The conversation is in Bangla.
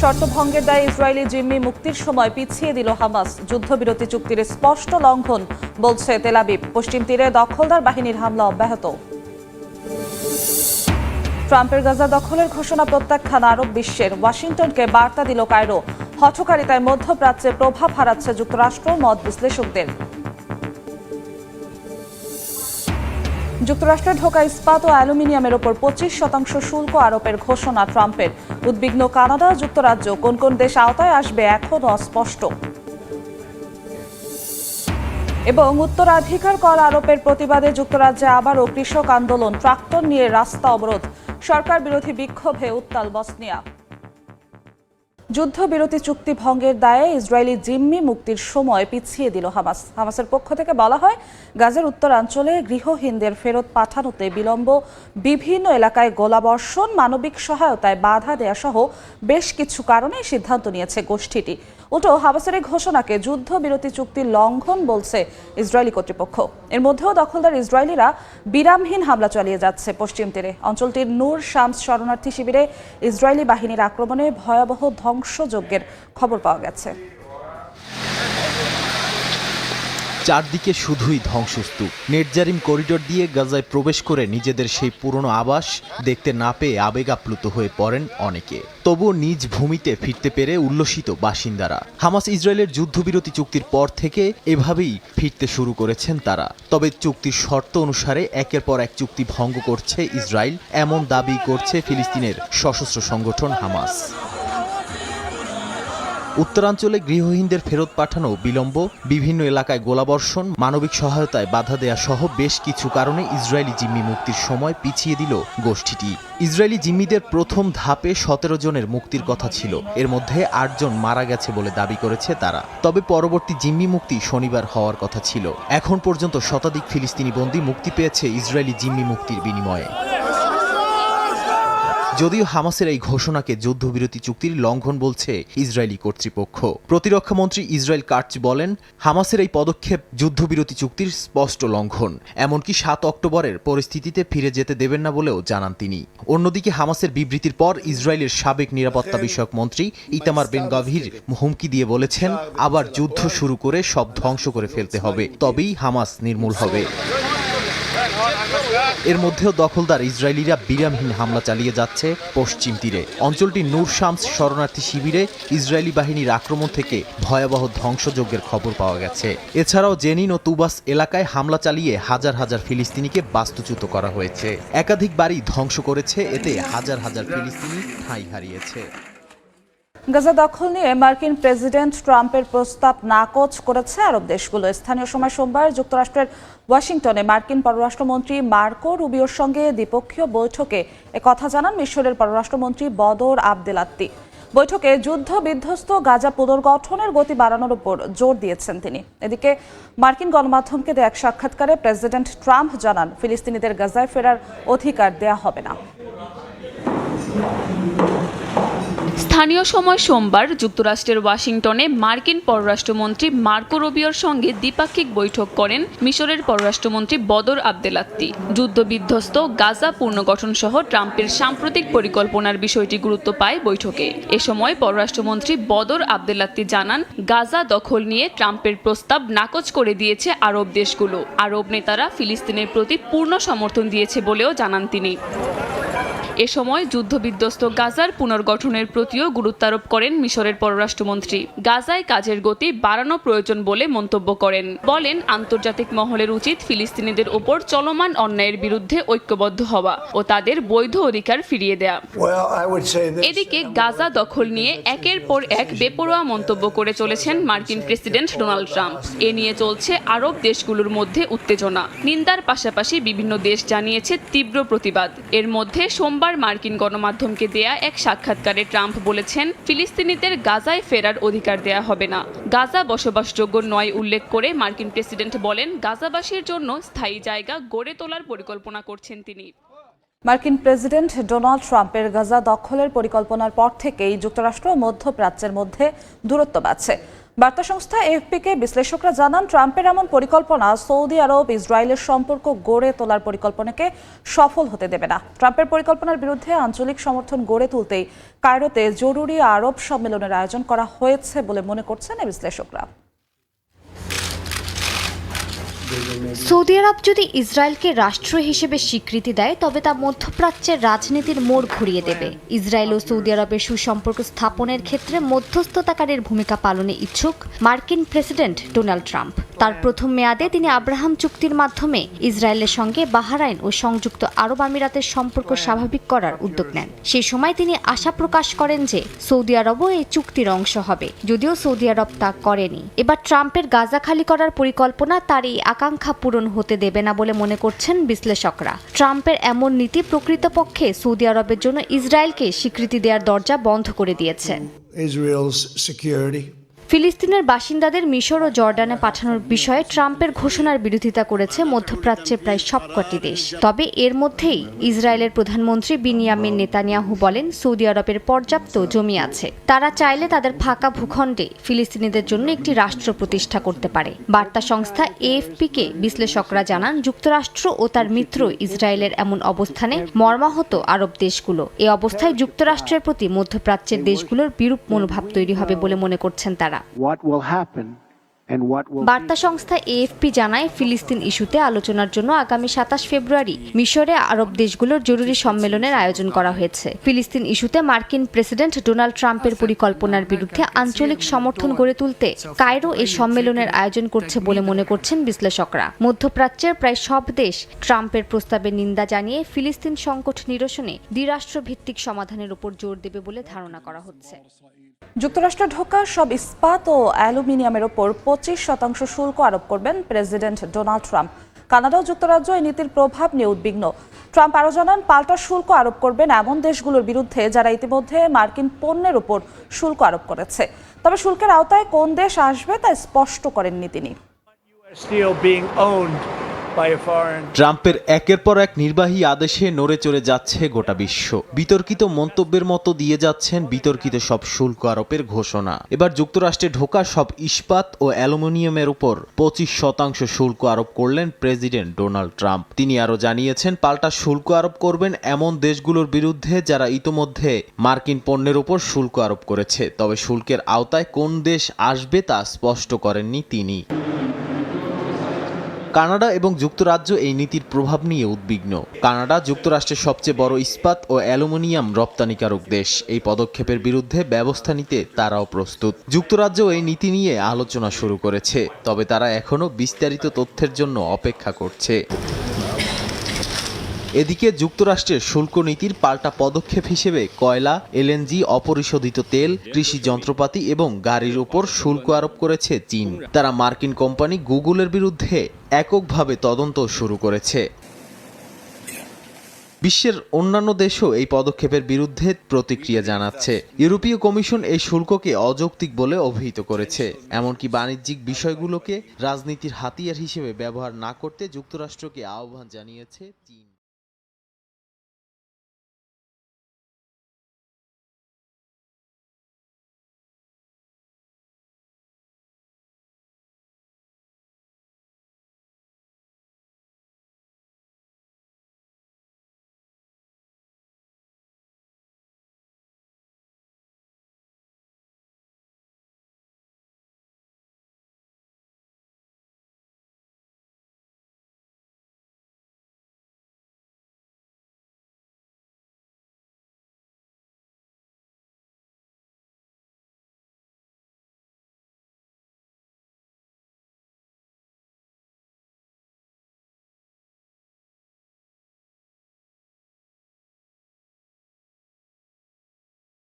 শর্তভঙ্গের দায়ে ইসরায়েলি জিম্মি মুক্তির সময় পিছিয়ে দিল হামাস। যুদ্ধবিরতি চুক্তির স্পষ্ট লঙ্ঘন, বলছে তেলাবিব পশ্চিম তীরে দখলদার বাহিনীর হামলা অব্যাহত। ট্রাম্পের গাজা দখলের ঘোষণা প্রত্যাখ্যান আরব বিশ্বের। ওয়াশিংটনকে বার্তা দিল কায়রো। হঠকারিতায় মধ্যপ্রাচ্যে প্রভাব হারাচ্ছে যুক্তরাষ্ট্র, মত বিশ্লেষকদের। যুক্তরাষ্ট্রে ঢোকা ইস্পাত ও অ্যালুমিনিয়ামের ওপর পঁচিশ শতাংশ শুল্ক আরোপের ঘোষণা ট্রাম্পের। উদ্বিগ্ন কানাডা, যুক্তরাজ্য, কোন কোন দেশ আওতায় আসবে এখনও অস্পষ্ট। এবং উত্তরাধিকার কর আরোপের প্রতিবাদে যুক্তরাজ্যে আবারও কৃষক আন্দোলন, ট্রাক্টর নিয়ে রাস্তা অবরোধ। সরকার বিরোধী বিক্ষোভে উত্তাল বসনিয়া। যুদ্ধবিরতি চুক্তি ভঙ্গের দায়ে ইসরায়েলি জিম্মি মুক্তির সময় পিছিয়ে দিল হামাস। হামাসের পক্ষ থেকে বলা হয়, গাজের উত্তরাঞ্চলে গৃহহীনদের ফেরত পাঠানোতে বিলম্ব। বিভিন্ন এলাকায় গোলাবর্ষণ, মানবিক সহায়তায় বাধা দেয়া সহ বেশ কিছু কারণে সিদ্ধান্ত নিয়েছে গোষ্ঠীটি। উল্টো হামাসের এই ঘোষণাকে যুদ্ধবিরতি চুক্তির লঙ্ঘন বলছে ইসরায়েলি কর্তৃপক্ষ। এর মধ্যেও দখলদার ইসরায়েলিরা বিরামহীন হামলা চালিয়ে যাচ্ছে পশ্চিম তীরে। অঞ্চলটির নূর শামস শরণার্থী শিবিরে ইসরায়েলি বাহিনীর আক্রমণে ভয়াবহ ধ্বংসযজ্ঞের খবর পাওয়া গেছে। চারদিকে শুধুই ধ্বংসস্তূপ। নেটজারিম করিডোর দিয়ে গাজায় প্রবেশ করে নিজেদের সেই পুরনো আবাস দেখতে না পেয়ে আবেগাপ্লুত হয়ে পড়েন অনেকে। তবুও নিজ ভূমিতে ফিরতে পেরে উল্লসিত বাসিন্দারা। হামাস ইসরায়েলের যুদ্ধবিরতি চুক্তির পর থেকে এভাবেই ফিরতে শুরু করেছেন তারা। তবে চুক্তির শর্ত অনুসারে একের পর এক চুক্তি ভঙ্গ করছে ইসরায়েল, এমন দাবি করছে ফিলিস্তিনের সশস্ত্র সংগঠন হামাস। উত্তরাঞ্চলে গৃহহীনদের ফেরত পাঠানো বিলম্ব, বিভিন্ন এলাকায় গোলাবর্ষণ, মানবিক সহায়তায় বাধা দেয়া সহ বেশ কিছু কারণে ইসরায়েলি জিম্মি মুক্তির সময় পিছিয়ে দিল গোষ্ঠীটি। ইসরায়েলি জিম্মিদের প্রথম ধাপে সতেরো জনের মুক্তির কথা ছিল। এর মধ্যে আটজন মারা গেছে বলে দাবি করেছে তারা। তবে পরবর্তী জিম্মি মুক্তি শনিবার হওয়ার কথা ছিল। এখন পর্যন্ত শতাধিক ফিলিস্তিনি বন্দী মুক্তি পেয়েছে ইসরায়েলি জিম্মি মুক্তির বিনিময়ে। যদিও হামাসের এই ঘোষণাকে যুদ্ধবিরতি চুক্তির লঙ্ঘন বলছে ইসরায়েলি কর্তৃপক্ষ। প্রতিরক্ষা মন্ত্রী ইসরায়েল কার্চ বলেন, হামাসের এই পদক্ষেপ যুদ্ধবিরতি চুক্তির স্পষ্ট লঙ্ঘন। এমনকি সাত অক্টোবরের পরিস্থিতিতে ফিরে যেতে দেবেন না বলেও জানান তিনি। অন্যদিকে হামাসের বিবৃতির পর ইসরায়েলের সাবেক নিরাপত্তা বিষয়ক মন্ত্রী ইতামার বেন গাভীর হুমকি দিয়ে বলেছেন, আবার যুদ্ধ শুরু করে সব ধ্বংস করে ফেলতে হবে, তবেই হামাস নির্মূল হবে। এর মধ্যেও দখলদার ইসরায়েলিরা বিরামহীন হামলা চালিয়ে যাচ্ছে পশ্চিম তীরে। অঞ্চলটি নূর শামস শরণার্থী শিবিরে ইসরায়েলি বাহিনীর আক্রমণ থেকে ভয়াবহ ধ্বংসযজ্ঞের খবর পাওয়া গেছে। এছাড়াও জেনিন ও তুবাস এলাকায় হামলা চালিয়ে হাজার হাজার ফিলিস্তিনিকে বাস্তুচ্যুত করা হয়েছে। একাধিক বাড়ি ধ্বংস করেছে, এতে হাজার হাজার ফিলিস্তিনি ঠাঁই হারিয়েছে। গাজা দখল নিয়ে মার্কিন প্রেসিডেন্ট ট্রাম্পের প্রস্তাব নাকচ করেছে আরব দেশগুলো। স্থানীয় সময় সোমবার যুক্তরাষ্ট্রের ওয়াশিংটনে মার্কিন পররাষ্ট্রমন্ত্রী মার্কো রুবিওর সঙ্গে দ্বিপক্ষীয় বৈঠকে কথা জানান মিশরের পররাষ্ট্রমন্ত্রী বদর আবদেলাত্তি। বৈঠকে যুদ্ধ বিধ্বস্ত গাজা পুনর্গঠনের গতি বাড়ানোর উপর জোর দিয়েছেন তিনি। এদিকে মার্কিন গণমাধ্যমকে দেয়া এক সাক্ষাৎকারে প্রেসিডেন্ট ট্রাম্প জানান, ফিলিস্তিনিদের গাজায় ফেরার অধিকার দেয়া হবে না। স্থানীয় সময় সোমবার যুক্তরাষ্ট্রের ওয়াশিংটনে মার্কিন পররাষ্ট্রমন্ত্রী মার্কো রবিওর সঙ্গে দ্বিপাক্ষিক বৈঠক করেন মিশরের পররাষ্ট্রমন্ত্রী বদর আবদেলাত্তি। যুদ্ধবিধ্বস্ত গাজা পুনর্গঠন সহ ট্রাম্পের সাম্প্রতিক পরিকল্পনার বিষয়টি গুরুত্ব পায় বৈঠকে। এ সময় পররাষ্ট্রমন্ত্রী বদর আবদেলাত্তি জানান, গাজা দখল নিয়ে ট্রাম্পের প্রস্তাব নাকচ করে দিয়েছে আরব দেশগুলো। আরব নেতারা ফিলিস্তিনের প্রতি পূর্ণ সমর্থন দিয়েছে বলেও জানান তিনি। এ সময় যুদ্ধবিধ্বস্ত গাজার পুনর্গঠনের প্রতিও গুরুত্ব আরোপ করেন মিশরের পররাষ্ট্রমন্ত্রী। গাজায় কাজের গতি বাড়ানো প্রয়োজন বলে মন্তব্য করেন। বলেন আন্তর্জাতিক মহলের উচিত ফিলিস্তিনিদের ওপর চলমান অন্যায়ের বিরুদ্ধে ঐক্যবদ্ধ হওয়া ও তাদের বৈধ অধিকার ফিরিয়ে দেয়া। এদিকে গাজা দখল নিয়ে একের পর এক বেপরোয়া মন্তব্য করে চলেছেন মার্কিন প্রেসিডেন্ট ডোনাল্ড ট্রাম্প। এ নিয়ে চলছে আরব দেশগুলোর মধ্যে উত্তেজনা। নিন্দার পাশাপাশি বিভিন্ন দেশ জানিয়েছে তীব্র প্রতিবাদ। এর মধ্যে সোমবার মার্কিন গণমাধ্যমকে দেয়া এক সাক্ষাৎকারে ট্রাম্প বলেছেন, ফিলিস্তিনিদের গাজায় ফেরার অধিকার দেয়া হবে না। গাজা বসবাসযোগ্য নয় উল্লেখ করে মার্কিন প্রেসিডেন্ট বলেন, গাজাবাসীর জন্য স্থায়ী জায়গা গড়ে তোলার পরিকল্পনা করছেন তিনি। মার্কিন প্রেসিডেন্ট ডোনাল্ড ট্রাম্পের গাজা দখলের পরিকল্পনার পর থেকেই যুক্তরাষ্ট্র ও মধ্যপ্রাচ্যের মধ্যে দূরত্ব বাড়ছে। বার্তা সংস্থা এফপিকে বিশ্লেষকরা জানান, ট্রাম্পের এমন পরিকল্পনা সৌদি আরব ইসরায়েলের সম্পর্ক গড়ে তোলার পরিকল্পনাকে সফল হতে দেবে না। ট্রাম্পের পরিকল্পনার বিরুদ্ধে আঞ্চলিক সমর্থন গড়ে তুলতেই কায়রোতে জরুরি আরব সম্মেলনের আয়োজন করা হয়েছে বলে মনে করছেন বিশ্লেষকরা। সৌদি আরব যদি ইসরায়েলকে রাষ্ট্র হিসেবে স্বীকৃতি দেয়, তবে তা মধ্যপ্রাচ্যের রাজনীতির মোড় ঘুরিয়ে দেবে। ইসরায়েল ও সৌদি আরবের সুসম্পর্ক স্থাপনের ক্ষেত্রে মধ্যস্থতাকারীর ভূমিকা পালনে ইচ্ছুক মার্কিন প্রেসিডেন্ট ডোনাল্ড ট্রাম্প। তার প্রথম মেয়াদে তিনি আব্রাহাম চুক্তির মাধ্যমে ইসরায়েলের সঙ্গে বাহারাইন ও সংযুক্ত আরব আমিরাতের সম্পর্ক স্বাভাবিক করার উদ্যোগ নেন। সেই সময় তিনি আশা প্রকাশ করেন যে সৌদি আরবও এই চুক্তির অংশ হবে। যদিও সৌদি আরব তা করেনি। এবার ট্রাম্পের গাজা খালি করার পরিকল্পনা তার এই আকাঙ্ক্ষা পূরণ হতে দেবে না বলে মনে করছেন বিশ্লেষকরা ট্রাম্পের এমন নীতি প্রকৃতপক্ষে সৌদি আরবের জন্য ইসরায়েলকে স্বীকৃতি দেওয়ার দরজা বন্ধ করে দিয়েছে. ফিলিস্তিনের বাসিন্দাদের মিশর ও জর্ডানে পাঠানোর বিষয়ে ট্রাম্পের ঘোষণার বিরোধিতা করেছে মধ্যপ্রাচ্যের প্রায় সবকটি দেশ। তবে এর মধ্যেই ইসরায়েলের প্রধানমন্ত্রী বিনিয়ামিন নেতানিয়াহু বলেন, সৌদি আরবের পর্যাপ্ত জমি আছে। তারা চাইলে তাদের ফাঁকা ভূখণ্ডে ফিলিস্তিনিদের জন্য একটি রাষ্ট্র প্রতিষ্ঠা করতে পারে। বার্তা সংস্থা এএফপিকে বিশ্লেষকরা জানান, যুক্তরাষ্ট্র ও তার মিত্র ইসরায়েলের এমন অবস্থানে মর্মাহত আরব দেশগুলো। এ অবস্থায় যুক্তরাষ্ট্রের প্রতি মধ্যপ্রাচ্যের দেশগুলোর বিরূপ মনোভাব তৈরি হবে বলে মনে করছেন তারা। Will বার্তা সংস্থা এএফপি জানায় ফিলিস্তিন ইস্যুতে আলোচনার জন্য আগামী সাতাশ ফেব্রুয়ারি মিশরে আরব দেশগুলোর জরুরি সম্মেলনের আয়োজন করা হয়েছে। ফিলিস্তিন ইস্যুতে মার্কিন প্রেসিডেন্ট ডোনাল্ড ট্রাম্পের পরিকল্পনার বিরুদ্ধে আঞ্চলিক সমর্থন গড়ে তুলতে কায়রো এই সম্মেলনের আয়োজন করছে বলে মনে করছেন বিশ্লেষকরা। মধ্যপ্রাচ্যের প্রায় সব দেশ ট্রাম্পের প্রস্তাবে নিন্দা জানিয়ে ফিলিস্তিন সংকট নিরসনে দ্বিরাষ্ট্রভিত্তিক সমাধানের উপর জোর দেবে বলে ধারণা করা হচ্ছে। যুক্তরাষ্ট্র ঢোকা সব ইস্পাত ও অ্যালুমিনিয়ামের ওপর পঁচিশ শতাংশ শুল্ক আরোপ করবেন প্রেসিডেন্ট ডোনাল্ড ট্রাম্প। কানাডা ও যুক্তরাজ্য এই নীতির প্রভাব নিয়ে উদ্বিগ্ন। ট্রাম্প আরও জানান, পাল্টা শুল্ক আরোপ করবেন এমন দেশগুলোর বিরুদ্ধে যারা ইতিমধ্যে মার্কিন পণ্যের ওপর শুল্ক আরোপ করেছে। তবে শুল্কের আওতায় কোন দেশ আসবে তা স্পষ্ট করেননি তিনি। ট্রাম্পের একের পর এক নির্বাহী আদেশে নড়ে চড়ে যাচ্ছে গোটা বিশ্ব। বিতর্কিত মন্তব্যের মতো দিয়ে যাচ্ছেন বিতর্কিত সব শুল্ক আরোপের ঘোষণা। এবার যুক্তরাষ্ট্রে ঢোকা সব ইস্পাত ও অ্যালুমিনিয়ামের উপর পঁচিশ শতাংশ শুল্ক আরোপ করলেন প্রেসিডেন্ট ডোনাল্ড ট্রাম্প। তিনি আরও জানিয়েছেন, পাল্টা শুল্ক আরোপ করবেন এমন দেশগুলোর বিরুদ্ধে যারা ইতোমধ্যে মার্কিন পণ্যের উপর শুল্ক আরোপ করেছে। তবে শুল্কের আওতায় কোন দেশ আসবে তা স্পষ্ট করেননি তিনি। কানাডা এবং যুক্তরাজ্য এই নীতির প্রভাব নিয়ে উদ্বিগ্ন। কানাডা যুক্তরাষ্ট্রের সবচেয়ে বড় ইস্পাত ও অ্যালুমিনিয়াম রপ্তানিকারক দেশ। এই পদক্ষেপের বিরুদ্ধে ব্যবস্থা নিতে তারাও প্রস্তুত। যুক্তরাজ্য এই নীতি নিয়ে আলোচনা শুরু করেছে, তবে তারা এখনও বিস্তারিত তথ্যের জন্য অপেক্ষা করছে। এদিকে যুক্তরাষ্ট্রের শুল্ক নীতির পাল্টা পদক্ষেপ হিসেবে কয়লা, এলএনজি, অপরিশোধিত তেল, কৃষি যন্ত্রপাতি এবং গাড়ির উপর শুল্ক আরোপ করেছে চীন। তারা মার্কিন কোম্পানি গুগলের বিরুদ্ধে এককভাবে তদন্ত শুরু করেছে। বিশ্বের অন্যান্য দেশও এই পদক্ষেপের বিরুদ্ধে প্রতিক্রিয়া জানাচ্ছে। ইউরোপীয় কমিশন এই শুল্ককে অযৌক্তিক বলে অভিহিত করেছে। এমনকি বাণিজ্যিক বিষয়গুলোকে রাজনীতির হাতিয়ার হিসেবে ব্যবহার না করতে যুক্তরাষ্ট্রকে আহ্বান জানিয়েছে চীন।